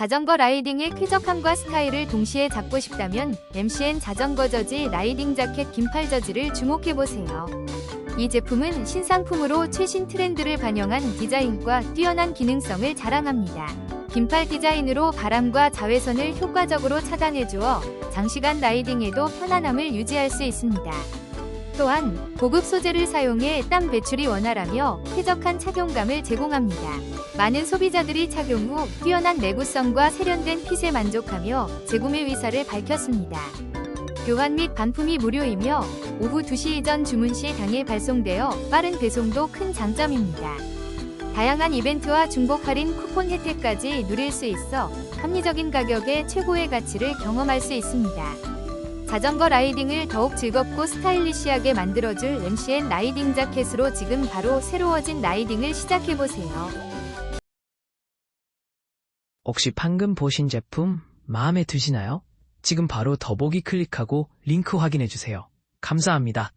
자전거 라이딩의 쾌적함과 스타일을 동시에 잡고 싶다면 MCN 자전거 저지 라이딩 자켓 긴팔 저지를 주목해보세요. 이 제품은 신상품으로 최신 트렌드를 반영한 디자인과 뛰어난 기능성을 자랑합니다. 긴팔 디자인으로 바람과 자외선을 효과적으로 차단해주어 장시간 라이딩에도 편안함을 유지할 수 있습니다. 또한 고급 소재를 사용해 땀 배출이 원활하며 쾌적한 착용감을 제공합니다. 많은 소비자들이 착용 후 뛰어난 내구성과 세련된 핏에 만족하며 재구매 의사를 밝혔습니다. 교환 및 반품이 무료이며 오후 2시 이전 주문 시 당일 발송되어 빠른 배송도 큰 장점입니다. 다양한 이벤트와 중복 할인 쿠폰 혜택까지 누릴 수 있어 합리적인 가격에 최고의 가치를 경험할 수 있습니다. 자전거 라이딩을 더욱 즐겁고 스타일리시하게 만들어줄 MCN 라이딩 자켓으로 지금 바로 새로워진 라이딩을 시작해보세요. 혹시 방금 보신 제품 마음에 드시나요? 지금 바로 더보기 클릭하고 링크 확인해주세요. 감사합니다.